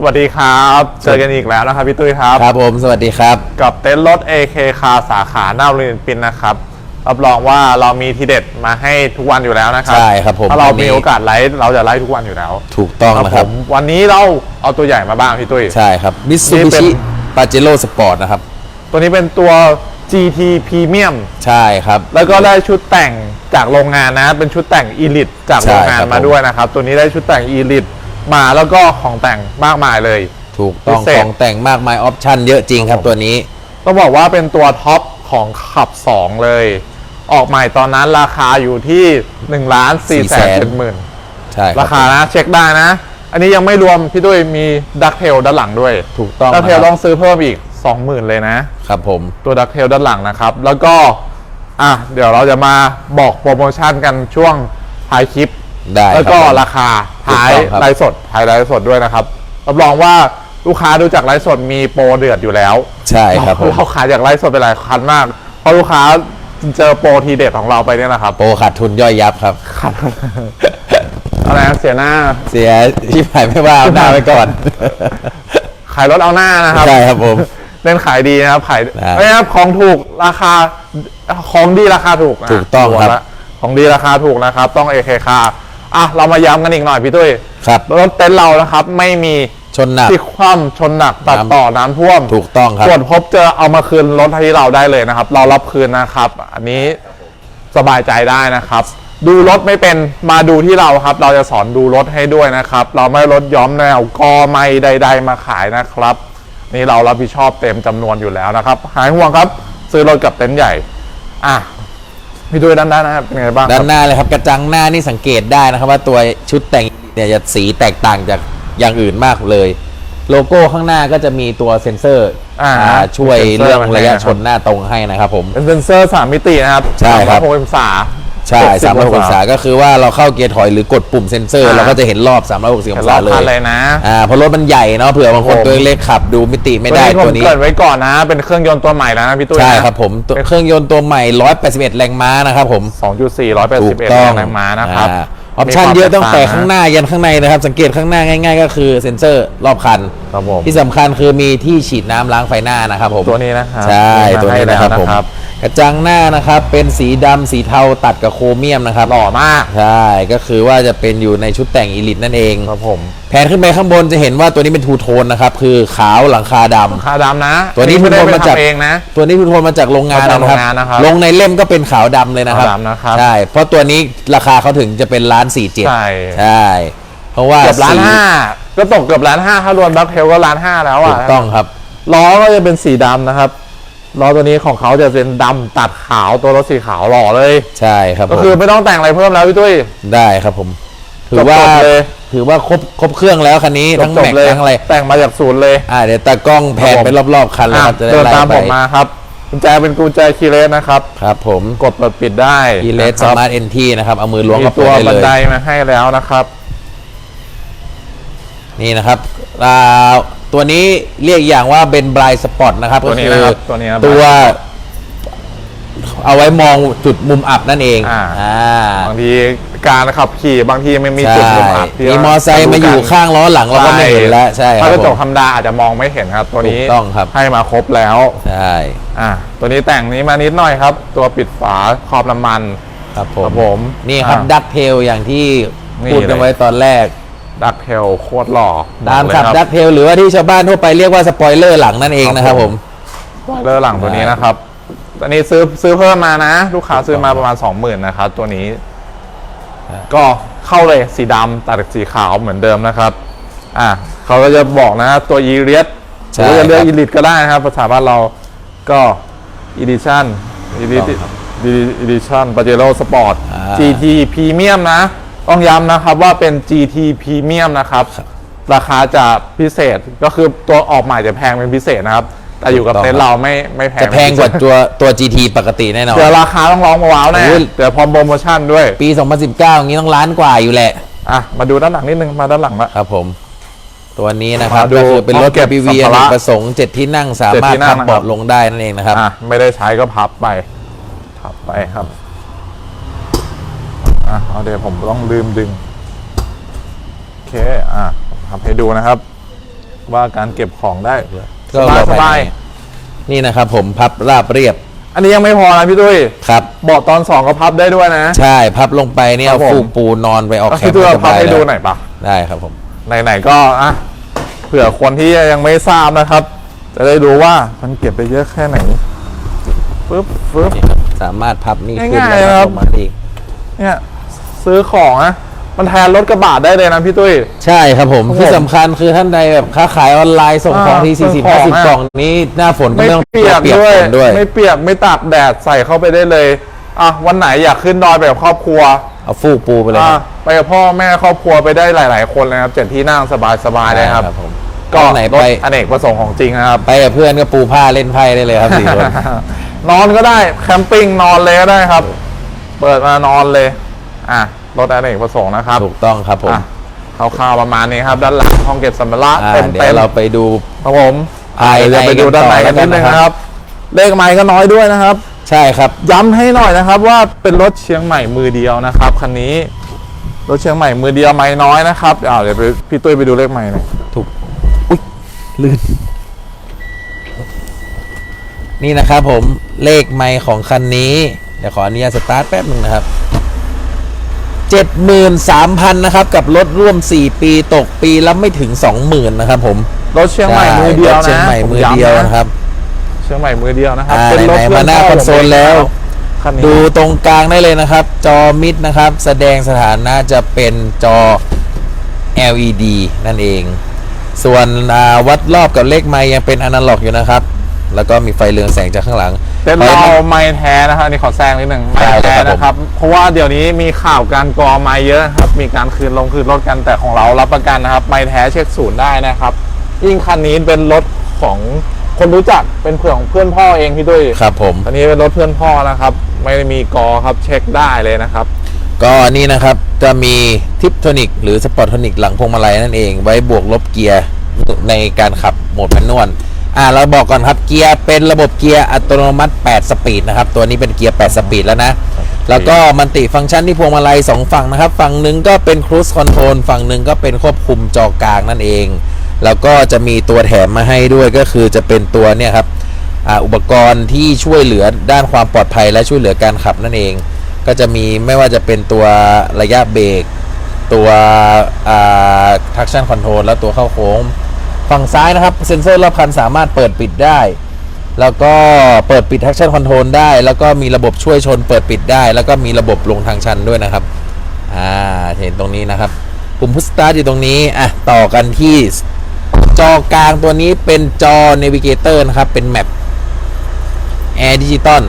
สวัสดีครับ เจอกันอีกแล้วนะครับพี่ตุ้ยครับ ครับผมสวัสดีครับ กับเต็นท์รถ AK คาสาขาหน้าโรงเรียนปินนะครับ รับรองว่าเรามีทีเด็ดมาให้ทุกวันอยู่แล้วนะครับใช่ครับผมถ้าเราวันนี้ มีโอกาสไลฟ์เราจะไลฟ์ทุกวันอยู่แล้วถูกต้องนะคผรับ มวันนี้เราเอาตัวใหญ่มาบ้างพี่ตุ้ย ใช่ครับมิตซูนี่บิเป็น ชิปาเจโร่สปอร์ตนะครับ ตัวนี้เป็นตัว GT Premium ใช่ครับ แล้วก็ได้ชุดแต่งจากโรงงานนะ เป็นชุดแต่ง Elite จากโรงงานใช่ครับมาด้วยนะครับ ตัวนี้ได้ชุดแต่ง Elite มาแล้วก็ของแต่งมากมายเลย ถูกต้องพิเศษ ของแต่งมากมายออปชั่นเยอะจริงครับตัวนี้ ต้องบอกว่าเป็นตัวท็อปของขับ 2 เลย ออกใหม่ตอนนั้นราคาอยู่ที่1ล้าน4แสนเจ็ดหมื่นใช่ราคานะเช็คได้นะ อันนี้ยังไม่รวมพี่ด้วยมีดักเทลด้านหลังด้วยถูกต้องดักเทลนะคต้รัอบงซื้อเพิ่มอีก 20,000 เลยนะ ครับผม ตัวดักเทลด้านหลังนะครับ แล้วก็ อะ เดี๋ยวเราจะมาบอกโปรโมชั่นกันช่วงท้ายคลิป ได้แล้วก็ครับผมราคาท้ายถูกต้องครับ ไลฟ์สดท้ายไลฟ์สดด้วยนะครับรับรองว่าลูกค้าดูจากไลฟ์สดมีโปรเดือดอยู่แล้ว ใช่ครับผม เราขายจากไลฟ์สดไปหลายคันมาก เพราะลูกค้าเจอโปรทีเด็ดของเราไปเนี่ยนะครับโปรขาดทุนย่อยยับครับครับอะไรนะเสียหน้า เสียที่ผ่ายไม่ว่าเอาหน้าไว้ก่อนขายรถเอาหน้านะครับ ใช่ครับผม เล่นขายดีนะครับ ขายครับไม่ครับของถูกราคาของดีราคาถูกนะถูกต้องครับวละของดีราคาถูกนะครับ ต้องเอเคคา อะเรามาย้ำกันอีกหน่อยพี่ตุ้ยครับรถเต็นท์เรานะครับ ไม่มีชนหนัก ที่คว่ำชนหนักตัดน้ำต่อน้ำท่วมถูกต้องครับ ตรวจพบเจอเอามาคืนรถที่เราได้เลยนะครับ เรารับคืนนะครับ อันนี้สบายใจได้นะครับ ดูรถไม่เป็นมาดูที่เราครับ เราจะสอนดูรถให้ด้วยนะครับ เราไม่รถย้อมแนวกอไม่ใด ๆ มาขายนะครับ นี่เรารับผิดชอบเต็มจำนวนอยู่แล้วนะครับ หายห่วงครับ ซื้อรถกับเต็นท์ใหญ่ อะ พี่ด้วยด้านด้านนะครับเป็นไงบ้างคด้ารันบหน้าเลยครับกระจังหน้านี่สังเกตได้นะครับว่าตัวชุดแต่งเนี่ยจะสีแตกต่างจากอย่างอื่นมากเลย โลโก้ข้างหน้าก็จะมีตัวเซ็นเซอร์อ่าอ่าช่วยเซ็นเซอร์เรื่องมาให้ระยะนะครับชนหน้าตรงให้นะครับผมเป็นเซนเซอร์สามมิตินะครับใช่ครับหกองศา ใช่60 360องศาก็คือว่าเราเข้าเกียร์ถอยหรือกดปุ่มเซ็นเซอร์ อ่า เราก็จะเห็นรอบ 360องเห็นรศาอบเลคันยเลยนะ อ่าเพราะรถมันใหญ่เนาะเผื่อบางคนผม ตัวเล็กขับดูมิติไม่ได้ผตัวมนี้ เกริดไว้ก่อนนะ เป็นเครื่องยนต์ตัวใหม่แล้วนะพี่ตุ้ยใช่นะครับผมตัวเครื่องยนต์ตัวใหม่ 181 แรงม้านะครับผม 2.4 ถูก181ต้องแรงม้านะครับออปชั่นมีความเยอะตั้งแต่แตกต่างนะข้างหน้ายันข้างในนะครับ สังเกตข้างหน้าง่าย ๆ ก็คือเซ็นเซอร์รอบคัน ครับผมที่สำคัญคือมีที่ฉีดน้ำล้างไฟหน้านะครับผม ตัวนี้นะครับใช่มีมาตัวนี้ให้แล้วนะครับผมนะครับ กระจังหน้านะครับเป็นสีดำสีเทาตัดกับโครเมียมนะครับหล่อมากใช่ก็คือว่าจะเป็นอยู่ในชุดแต่งอีลิตนั่นเอง ครับผมแผนขึ้นไปข้างบนจะเห็นว่าตัวนี้เป็นทูโทนนะครับคือขาวหลังคาดำ คาดำนะตัวนี้ไม่ได้ทุกคนไปมาจากทำเองนะ ตัวนี้ทูโทนมาจากโรงงานมาจากนะครับโรงงานนะครับลงในเล่มก็เป็นขาวดำเลยนะครับขาวดำนะครับใช่เพราะตัวนี้ราคาเขาถึงจะเป็นล้านสี่เจ็ดใช่ ใช่เพราะว่าเกือบล้านสีห้าก็ตกเกือบล้านห้าถ้ารวมดักเทลก็ล้านห้าแล้วถูอะกต้องครับ ล้อก็จะเป็นสีดำนะครับ ล้อตัวนี้ของเขาจะเป็นดำตัดขาวตัวรถสีขาวหล่อเลย ใช่ครับก็ผมคือไม่ต้องแต่งอะไรเพิ่มแล้วพี่ตุ้ย ได้ครับผม ถือว่าจบๆเลย ถือว่าครบครบเครื่องแล้วคันนี้ทั้งจบแม็กๆเลยทั้งอะไรแต่งมาจากศูนย์เลยอ่าเดี๋ยวตากล้องแผนครับผมไปรอบๆคันแล้วอะครับจะได้เดินไล่ตามไปผมมาครับกุญแจเป็นกุญแจคีย์เลสนะครับ ครับผมกดเปิดปิดได้อีเลสนะคสรับมาร์ทเอ็นทีนะครับเอามือล้วงมีเข้าไปตัวได้บันเลไดยมาให้แล้วนะครับ นี่นะครับอ่า ตัวนี้เรียกอย่างว่าเป็นบรายสปอตนะครับตัวก็นี้คือนะครับตัวนี้นะครับ ตัว เอาไว้มองจุดมุมอับนั่นเองอ่า อ่าบางทีการขับขี่บางทีมันมีจุดมุมอับที่มีมอไซค์มาอยู่ข้างล้อหลังเราก็ไม่เห็นแล้วใช่คถ้ารับกระจกผมธรรมดาอาจจะมองไม่เห็นครับ ตัวนี้ถูกต้องครับ ให้มาครบแล้วใช่อะตัวนี้แต่งนี้มานิดหน่อยครับ ตัวปิดฝาครอบน้ำมัน ครับผคมรับผมนี่ครับอะดักเทลอย่างที่นี่พูดกันไว้ตอนแรก ดักเทลโคตรหล่อตามขับเลยดักเทลหรือว่าที่ชาวบ้านทั่วไปเรียกว่าสปอยเลอร์หลังนั่นเองนะครับผมสปอยเลอร์หลังตัวนี้นะครับอันนี้ซื้อซื้อเพิ่มมานะ ลูกค้าซื้อมาประมาณ20,000นะครับตัวนี้ ก็เข้าเลยสีดำตัดกับสีขาวเหมือนเดิมนะครับ อะเขาก็จะบอกนะตัวอีเรียสหใช่รือว่าจะเลือกครับอีลิทก็ได้นะครับ ภาษาบ้านเราก็อีดิชั่นอีลิทถูกต้องครับอีดิชั่นปาเจโร่สปอร์ตอ่า GT พรีเมียมนะ ต้องย้ำนะครับว่าเป็น GT พรีเมียมนะครับ ราคาจะพิเศษก็คือตัวออกใหม่จะแพงเป็นพิเศษนะครับ แต่อยู่กับถูกต้องเต็นท์เราไม่ไม่แพงจะแพงกว่าตัวตัว GT ปกติแน่นอนเดี๋ยวราคาต้องร้องมาว้าวแน่โอ้ยเดี๋ยวพร้อมโปรโมชั่นด้วย ปี 2019 อย่างนี้ต้องล้านกว่าอยู่แหละอะมาดูด้านหลังนิดนึงมาด้านหลังละครับผมตัวนี้นะครับมาดูก็คือเป็นรถห้องเก็บ PV สัมภาระอเนกประสงค์7ที่นั่งสามารถเจ็ดที่นั่พังบนะครับเบาะลงได้นั่นเองนะครับอะไม่ได้ใช้ก็พับไป พับไปครับ อะเอาเดี๋ยวผมต้องลืมดึง โอเค อะทำให้ดูนะครับ ว่าการเก็บของได้ก็สบายรอสภาบายยในนี่นะครับผมพับราบเรียบ อันนี้ยังไม่พอนะพี่ตุ้ยครับเบาะตอนสองก็พับได้ด้วยนะ ใช่พับลงไปเนี่ยครับผมฟูกปูนอนไปออกก็แคคือมป์ตัวสพับบายให้แล้ดูวหน่อยปะได้ครับผมไหนๆก็อะเผื่อคนที่ยังไม่ทราบนะครับ จะได้รู้ว่ามันเก็บไปเยอะแค่ไหนปึ๊บปึ๊บนี่ครับสามารถพับนี่ขึ้นง่ายๆแล้วนะครับลงมาได้อีกเนี่ย ซื้อของนะมันแทนรถกระบะได้เลยนะพี่ตุ้ย ใช่ครับผมครับผมที่สำคัญคือท่านใดแบบค้าขายออนไลน์ส่งของอ่าทีส่สี่งสิบของห้าสิบอะ กล่องนี้หน้าฝนก็ไม่ไม่ต้องเปียกเปียกด้วยฝนด้วย ไม่เปียกไม่ตากแดดใส่เข้าไปได้เลยอะวันไหนอยากขึ้นดอยไปกับครอบครัวเอาฟูกปูไปเลยอะครับไปกับพ่อแม่ครอบครัวไปได้หลาย ๆ คนเลยครับเจ็ดที่นั่งสบายๆเลยครับ ผม ก็ก็ไหนรถไปอเนกประสงค์ของจริงนะครับ ไปกับเพื่อนก็ปูผ้าเล่นไพ่ได้เลยครับสี่คน นอนก็ได้แคมปิ้งนอนเลยก็ได้ครับ เปิดมานอนเลย อะรถอเนกประสงค์นะครับถูกต้องครับผมอะคร่าวๆประมาณนี้ครับ ด้านหลังห้องเก็บสัมภาระอ่าเต็มเดี๋เต็ยวมเราไปดูครับผมภายในเดี๋ยวไปดูด้านในกันนิดนึงกันต่อแล้วกันนะครับนะครับ เลขไม้ก็น้อยด้วยนะครับ ใช่ครับย้ำให้หน่อยนะครับ ว่าเป็นรถเชียงใหม่มือเดียวนะครับคันนี้รถเชียงใหม่มือเดียวไม้น้อยนะครับอ้าวเดี๋ยวไปพี่ตุ้ยไปดูเลขไม้หน่อยถูกอุ้ยลื่นนี่นะครับผมเลขไมค์ของคันนี้ เดี๋ยวขออนุญาตสตาร์ทแป๊บหนึ่งนะครับ 73,000นะครับ กับรถร่วม 4 ปีตกปีละไม่ถึง 20,000นะครับผมรถเชียงใหม่มือเดียวรถนะเชียงใหม่มือเดียวนะครับ เชียงใหม่มือเดียวนะครับอ่าเป็นรถไหนๆเพื่มาหน้าพ่คอนโซลแล้วคันนี้ดูตรงกลางได้เลยนะครับ จอมิดนะครับ แสดงสถานะจะเป็นจอ LED นั่นเอง ส่วนอ่าวัดรอบกับเลขไมค์ยังเป็นอนาล็อกอยู่นะครับ แล้วก็มีไฟเรืองแสงจากข้างหลัง เป็นพเราราะฉะนั้นไม้แท้นะครับอันนี่ขอแซงนิดหนึ่งได้ไม้เลยแท้ครับผมนะครับ เพราะว่าเดี๋ยวนี้มีข่าวการกรอไม้เยอะครับ มีการคืนลงคืนรถกันแต่ของเรารับประกันนะครับ ไม้แท้เช็คศูนย์ได้นะครับ ยิ่งคันนี้เป็นรถของคนรู้จักเป็นเพื่อนของเพื่อนพ่อเองพี่ตุ้ยครับผม อันนี้เป็นรถเพื่อนพ่อนะครับ ไม่ได้มีกอครับเช็คได้เลยนะครับ ก็นี่นะครับจะมีทิปโทนิกหรือสปอร์ตโทนิกหลังพวงมาลัยนั่นเอง ไว้บวกลบเกียร์ในการขับโหมดแมนนวล อ่าเราบอกก่อนครับเกียร์เป็นระบบเกียร์อัตโนมัติ 8 สปีดนะครับ ตัวนี้เป็นเกียร์ 8 สปีดแล้วนะ แล้วก็มันติฟังก์ชันที่พวงมาลัย 2 ฝั่งนะครับ ฝั่งหนึ่งก็เป็นครู e คอนโทรลฝั่งหนึ่งก็เป็นควบคุมจอกลางนั่นเอง แล้วก็จะมีตัวแถมมาให้ด้วยก็คือจะเป็นตัวเนี่ยครับอ่าอุปกรณ์ที่ช่วยเหลือด้านความปลอดภัยและช่วยเหลือการขับนั่นเอง ก็จะมีไม่ว่าจะเป็นตัวระยะเบรกตัวอ่า traction control แล้วตัวเข้าโค้ง ฝั่งซ้ายนะครับ เซ็นเซอร์รอบคันสามารถเปิดปิดได้ แล้วก็เปิดปิด traction control ได้ แล้วก็มีระบบช่วยชนเปิดปิดได้ แล้วก็มีระบบลงทางชันด้วยนะครับ อ่า เห็นตรงนี้นะครับ ปุ่มพุชสตาร์ทอยู่ตรงนี้ อะ ต่อกันที่จอกลางตัวนี้เป็นจอ Navigator นะครับ เป็นแมป Air Digital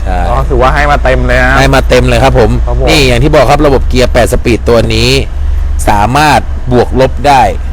ใช่ก็ถือว่าให้มาเต็มเลยนะให้มาเต็มเลยครับผมครับผม นี่อย่างที่บอกครับระบบเกียร์ 8 สปีดตัวนี้ สามารถบวกลบได้อ่าฮะ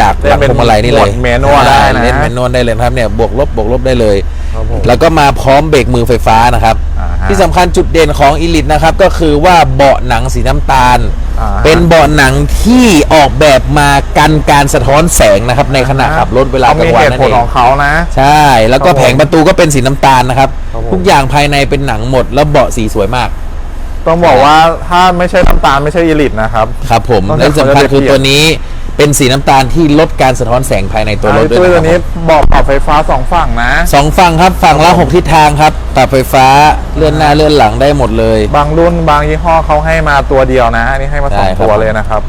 จากหลังพวงมาลัยนี่เลยเมนูได้นะเล่นเมนวลได้เลยนะครับเนี่ยบวกลบบวกลบได้เลยครับผมแล้วก็มาพร้อมเบรกมือไฟฟ้านะครับอ่าฮะที่สำคัญจุดเด่นของอีลิตนะครับก็คือว่าเบาะหนังสีน้ำตาลอ่าฮะเป็นเบาะหนังที่ออกแบบมากันการสะท้อนแสงนะครับในขณะขับรถเวลากลางวันเขมีเหนั่ตุนผลเองของเขานะ ใช่ แล้วก็ครับผมแผงประตูก็เป็นสีน้ำตาลนะครับครับผมทุกอย่างภายในเป็นหนังหมด แล้วเบาะสีสวยมากต้องบอกว่าถ้าไม่ใช่น้ำตาลไม่ใช่อีลิตนะครับ ครับผมต้องและสำคัญเขาจะคือเปรียบตัวนี้ เป็นสีน้ำตาลที่ลดการสะท้อนแสงภายในตัวรถด้วยตัวนะคตัรัวบนี้บอกปรับไฟฟ้าสองฝั่งนะ สองฝั่งครับฝั่งละหกทิศทางครับปรับไฟฟ้าเลื่อนหน้าเลื่อนหลังได้หมดเลย บางรุ่นบางยี่ห้อเขาให้มาตัวเดียวนะ อันนี้ให้มาสองได้ครับ ตัวเลยนะครับ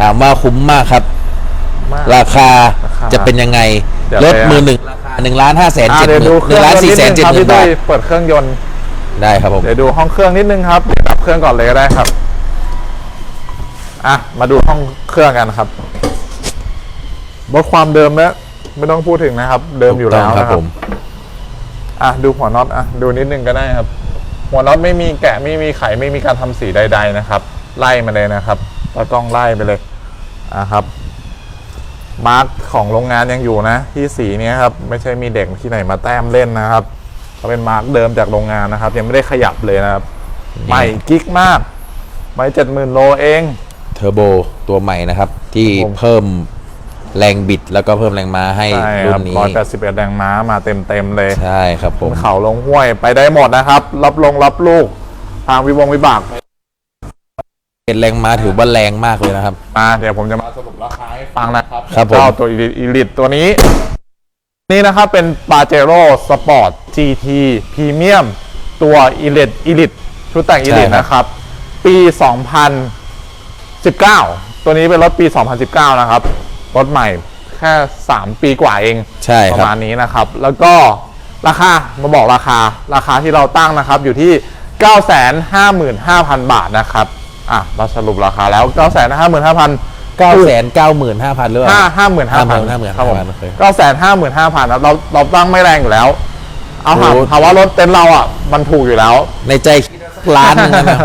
ถามว่าคุ้มมากครับ มาก ราคาราคาจะเป็นยังไงเดี๋ยวรถไป มือหนึ่งราคาหนึ่งล้านห้าแสนอ่าเจ็ดหเดี๋ยวมื่ดูนเคหนึ่รื่องงล้านยนต์สี่นิดแสนึนงเจ็ดครับหมื่พี่นตุ้บายทเปิดเครื่องยนต์ ได้ครับผมเดี๋ยวดูห้องเครื่องนิดนึงครับเดี๋ยวดับเครื่องก่อนเลยก็ได้ครับ อะ มาดูห้องเครื่องกันครับ รถความเดิมแล้วไม่ต้องพูดถึงนะครับ เดิมอยู่แล้วถูกต้งนะคผรับมอะดูหัวน็อตอะดูนิดนึงก็ได้ครับ หัวน็อตไม่มีแกะไม่มีไขไม่มีการทำสีใด ๆนะครับ ไล่มาเลยนะครับตากล้องไล่ไปเลยอะครับมาร์กของโรงงานยังอยู่นะ ที่สีเนี้ยครับไม่ใช่มีเด็กที่ไหนมาแต้มเล่นนะครับเขาเป็นมาร์กเดิมจากโรงงานนะครับ ยังไม่ได้ขยับเลยนะครับ ใหม่กิ๊กมาก ไม่เจ็ดหมื่นโลเอง เทอร์โบตัวใหม่นะครับ ที่ผม เพิ่ม แรงบิดแล้วก็เพิ่มแรงม้าให้ใช่ครุ่รับนนี้ร้อยแปดสิบเอ็ดแรงม้ามาเต็มเต็มๆเลย ใช่ครับผม เขาลงห้วยไปได้หมดนะครับ รับลงรับลูก ทางวิวงวิบากแรงม้าถือว่าแรงมากเลยนะครับ มาเดี๋ยวผมจะมาสรุปราคาให้ฟังนะครับครับผม เจ้าตัวอีลิตตัวนี้ นี่นะครับเป็น p a j e r o Sport GT Premium ตัว Elite Elite ชุดแต่ง Elite นะครับ ปี 2019 ตัวนี้เป็นรถปี 2019 นะครับ รถใหม่แค่ 3 ปีกว่าเองใช่ปคระรับมาณนี้นะครับ แล้วก็ราคามาบอกราคาราคาที่เราตั้งนะครับอยู่ที่ 955,000 บาทนะครับอะเราสรุปราคาแล้ว 955,000 เก้าแสนเก้าหมื่นห้าพันหรือเปห้าล่าห้าหมื่นห้าพัน55,000ครับผมโอเคเก้าแสนห้าหมื่นห้าพันเราเราตั้งไม่แรงอยู่แล้ว เอาถามโอ้ถามว่ารถเต็นท์เราอะ มันถูกอยู่แล้ว ในใจคิดว่าสักล้านหนึงนะ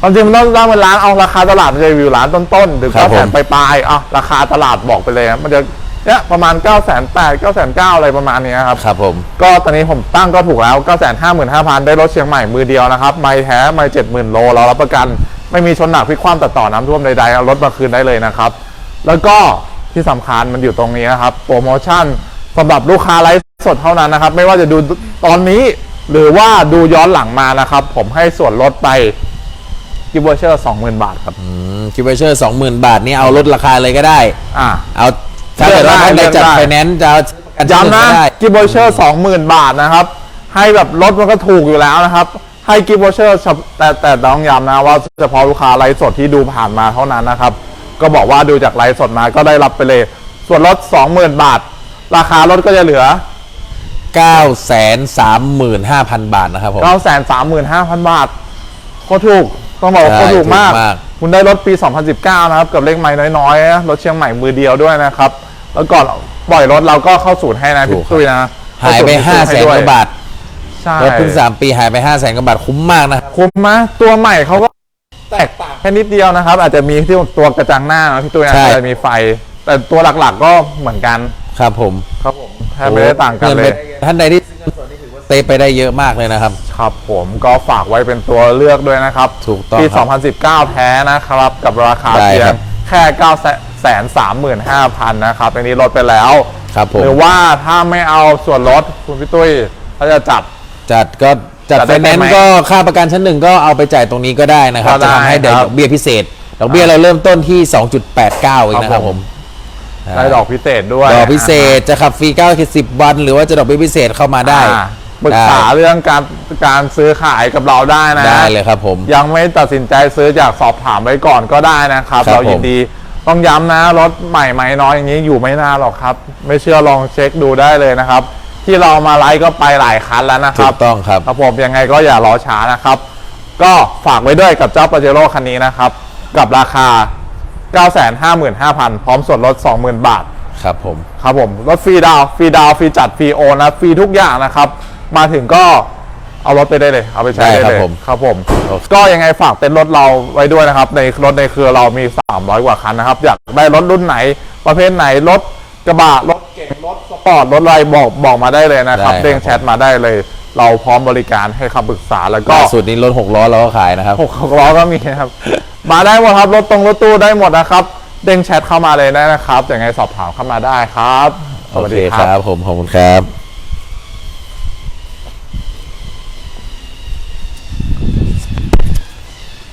ความจริงมันต้องตั้งเป็นร้านเอาราคาตลาดมันจะอยู่ร้านต้นๆหรือครัเก้าบแสผนม ปลายๆอะราคาตลาดบอกไปเลยนะมันจะเนี่ยประมาณ9ก้าแสนแปดเก้าแสนเก้าอะไรประมาณนี้ครับ ครับผม ก็ตอนนี้ผมตั้งก็ถูกแล้ว 9 5 5 0 0 0 ได้รถเชียงใหม่มือเดียวนะครับ ไม่แท้ไม่70,000 โล เรารับประกัน ไม่มีชนหนักพลิกคว่ำตัดต่อน้ำท่วมใดๆ เอารถมาคืนได้เลยนะครับ แล้วก็ที่สำคัญมันอยู่ตรงนี้นะครับ โปรโมชั่นสำหรับลูกค้าไลฟ์สดเท่านั้นนะครับ ไม่ว่าจะดูตอนนี้หรือว่าดูย้อนหลังมานะครับ ผมให้ส่วนลดไป กิฟต์วอเชอร์20,000บาทครับคิวเบเชอร์สองหมื่นบาทนี่เอาลดราคาเลยก็ได้ อ่า เอาถ้าเกิดว่าท่านใดจัดเลือกได้ไฟแนนซ์จะเอาประกัย้ำนะก็ได้กิฟต์วอเชอร์สองหมื่นบาทนะครับ ให้แบบรถมันก็ถูกอยู่แล้วนะครับ ให้กิฟต์วอเชอร์แต่แต่ต้องย้ำนะว่าเฉพาะลูกค้าไลฟ์สดที่ดูผ่านมาเท่านั้นนะครับ ก็บอกว่าดูจากไลฟ์สดมาก็ได้รับไปเลย ส่วนลด20,000บาท ราคารถก็จะเหลือเก้าแสนสามหมื่นห้าพันบาทนะครับผม935,000 บาทโคตรถูก ต้องบอกว่าใช่โคตรถูกมากถูกมาก คุณได้รถปี 2019 นะครับ กับเลขไม่น้อยๆนะรถเชียงใหม่มือเดียวด้วยนะครับ แล้วก่อนปล่อยรถเราก็เข้าศูนย์ให้นะถูพี่กครับตุ้ยนะ หายไปเข้ห้าศูแสย์นให้กด้วยว่าบาทใช่รถเพิ่งสามปีหายไปห้าแสนกว่าบาทคุ้มมากนะครับคุ้มไหมตัวใหม่เขาก็แตกต่างแค่นิดเดียวนะครับ อาจจะมีที่ตัวกระจังหน้านะพี่ตุ้ยนะใช่อาจจะมีไฟ แต่ตัวหลักๆก็เหมือนกัน ครับผม ครับผมแทบไม่ได้ต่างกันเลย ท่านใดที่ เซฟไปได้เยอะมากเลยนะครับ ครับผมก็ฝากไว้เป็นตัวเลือกด้วยนะครับถูกต้องปี ครับ2019 แท้นะครับ กับราคาได้เพียครังบ แค่9 3 5 0 0 0นะครับอันนี้ลดไปแล้ว ครับผม หรือว่าถ้าไม่เอาส่วนลดคุณพี่ตุ้ยเขาจะจัด จัดก็จัดจัดไฟได้แนนไหมซ์ก็ค่าประกันชั้นหนึ่งก็เอาไปจ่ายตรงนี้ก็ได้นะครับก็ได้จะทำให้ได้ครับ ดอกเบี้ยพิเศษ ดอกเบี้ยเราเริ่มต้นที่ 2.89เองนะครับผมได้ดอกพิเศษด้วยดอกพิเศษจะขับฟรี90วัน หรือว่าจะดอกเบี้ยพิเศษเข้ามาได้ อ่า ปรึกษาได้เรื่องการการซื้อขายกับเราได้นะได้เลยครับผม ยังไม่ตัดสินใจซื้อจากสอบถามไว้ก่อนก็ได้นะครับ ครับเรายิผนมดี ต้องย้ำนะรถใหม่ไหมน้อยอย่างนี้อยู่ไม่นานหรอกครับ ไม่เชื่อลองเช็คดูได้เลยนะครับ ที่เรามาไลฟ์ก็ไปหลายคันแล้วนะคถูรับ กต้องครับ ครับผมยังไงก็อย่ารอช้านะครับ ก็ฝากไว้ด้วยกับเจ้าปาเจโร่คันนี้นะครับ กับราคา 955,000 พร้อมส่วนลด 20,000 บาท ครับผม ครับผมรถฟรีดาวน์ฟรีดาวน์ฟรีจัดฟรีโอนนะฟรีทุกอย่างนะครับ มาถึงก็เอารถไปได้เลย เอาไปใช้ได้ได้ครับเลยผมครับผม โอเค ก็ยังไงฝากเต็นท์รถเราไว้ด้วยนะครับ ในรถในเครือเรามี 300 กว่าคันนะครับ อยากได้รถรุ่นไหน ประเภทไหนรถกระบะรถเก่งรถสปอร์ตรถอะไรบอกบอกมาได้เลยนะครับได้ครับ เด้งแชทมาได้เลย เราพร้อมบริการให้คำปรึกษาแล้วก็ ล่าสุดนี้รถหกล้อเราก็ขายนะครับ หกล้อก็มีนะครับ มาได้หมดครับ รถตรงรถตู้ได้หมดนะครับ เด้งแชทเข้ามาเลยได้นะครับยังไงสอบถามเข้ามาได้ครับ สโอวัสเคดีคครับ รับผมขอบคุณครับ